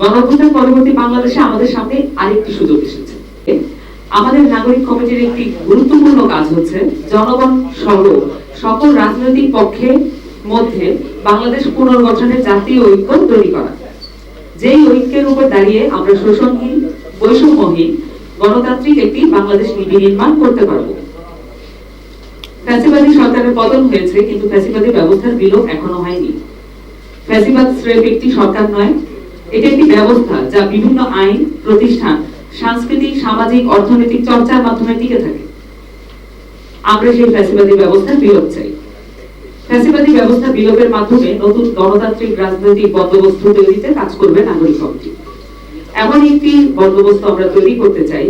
গণঅভ্যুত্থান পরবর্তী বাংলাদেশে আমাদের সামনে আরেকটি সুযোগ এসেছে। আমাদের নাগরিক কমিটির একটি গুরুত্বপূর্ণ কাজ হচ্ছে জনগণ সহ সকল রাজনৈতিক পক্ষের মধ্যে বাংলাদেশ পুনর্গঠনের জাতীয় ঐক্য তৈরি করা। যেই ঐক্যের উপর দাঁড়িয়ে আমরা শোষণহীন, বৈষম্যহীন, গণতান্ত্রিক একটি বাংলাদেশ নীতি নির্মাণ করতে পারব। ফ্যাসিবাদী সরকারের পতন হয়েছে, কিন্তু ফ্যাসিবাদী ব্যবস্থার বিলোপ এখনও হয়নি। ফ্যাসিবাদ স্রেফ একটি সরকার নয় এটা একটি ব্যবস্থা যা বিভিন্ন আইন, প্রতিষ্ঠান, সাংস্কৃতিক, সামাজিক, অর্থনৈতিক চর্চার মাধ্যমে টিকে থাকে। আমরা সেই ফ্যাসিবাদী ব্যবস্থার বিলোপ চাই। ফ্যাসিবাদী ব্যবস্থা বিলোপের মাধ্যমে নতুন গণতান্ত্রিক রাজনৈতিক বন্দোবস্ত তৈরিতে কাজ করবে নাগরিক কমিটি। এমন একটি বন্দোবস্ত আমরা তৈরি করতে চাই,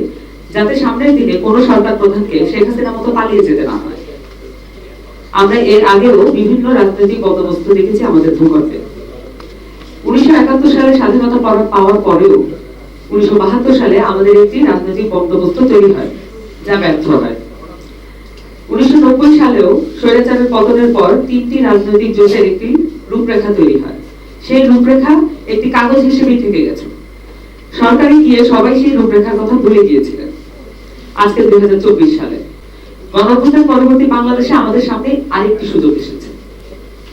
যাতে সামনের দিনে কোনো সরকার প্রধানকে শেখ হাসিনা মতো পালিয়ে যেতে না হয়। আমরা এর আগেও বিভিন্ন রাজনৈতিক বন্দোবস্ত দেখেছি আমাদের উনিশশো একাত্তর সালে স্বাধীনতা পাওয়ার- পরেও উনিশশো বাহাত্তর সালে আমাদের একটি রাজনৈতিক বন্দোবস্ত তৈরি হয়, যা ব্যর্থ হয়। উনিশশো নব্বই সালেও স্বৈরাচারের পতনের পর তিনটি রাজনৈতিক জোটের একটি রূপরেখা তৈরি হয়। সেই রূপরেখা একটি কাগজ হিসেবেই থেকে গেছে। সরকারে গিয়ে সবাই সেই রূপরেখার কথা ভুলে গিয়েছিলেন। আজকে দুই হাজার চব্বিশ সালে। গণঅভ্যুত্থান পরবর্তী বাংলাদেশে আমাদের সামনে আরেকটি সুযোগ এসেছে।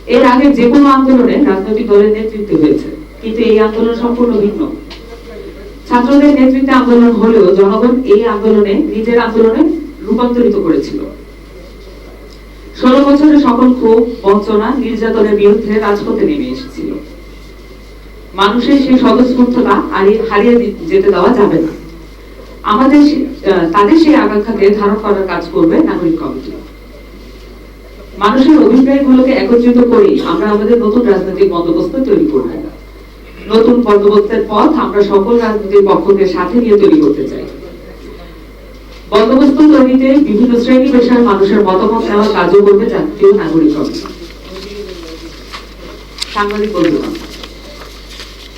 এর আগে যে কোনো আন্দোলনে রাজনৈতিক দলের নেতৃত্ব হয়েছে। কিন্তু এই আন্দোলন সম্পূর্ণ ভিন্ন। ছাত্রদের নেতৃত্বে আন্দোলন হলেও জনগণ এই আন্দোলনে, নিজের আন্দোলনে রূপান্তরিত করেছিল। ষোলো বছরের সকল ক্ষোভ, বঞ্চনা নির্যাতনের বিরুদ্ধে রাজপথে নেমে এসেছিল। মানুষের সেই স্বতঃস্ফূর্ততা হারিয়ে যেতে দেওয়া যাবে না। আমাদের তাদের সেই আকাঙ্ক্ষাকে ধারণ করার কাজ করবে নাগরিক কমিটি। মানুষের অভিপ্রায়গুলোকে একত্রিত করেই আমরা আমাদের নতুন রাজনৈতিক বন্দোবস্ত তৈরি করব। নতুন বন্দোবস্তের পথ আমরা সকল রাজনৈতিক পক্ষকে সাথে নিয়ে তৈরি করতে চাই। বন্দোবস্ত তৈরিতে বিভিন্ন শ্রেণি পেশার মানুষের মতামত নেওয়ার কাজও করবে জাতীয় নাগরিক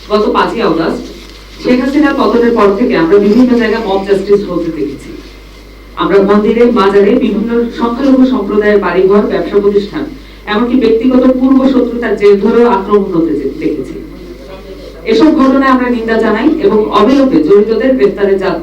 গত পাঁচই শেখ হাসিনার পতনের পর থেকে আমরা বিভিন্ন জায়গায় মব জাস্টিস হতে দেখেছি। আমরা মন্দিরে, মাজারে বিভিন্ন সংখ্যালঘু সম্প্রদায়ের বাড়িঘর, ব্যবসা প্রতিষ্ঠান, এমনকি ব্যক্তিগত পূর্ব শত্রুতার জের ধরেও আক্রমণ হতে দেখেছি। এসব ঘটনায় আমরা নিন্দা জানাই এবং অবিলম্বে জড়িতদের গ্রেফতারের যাত্রা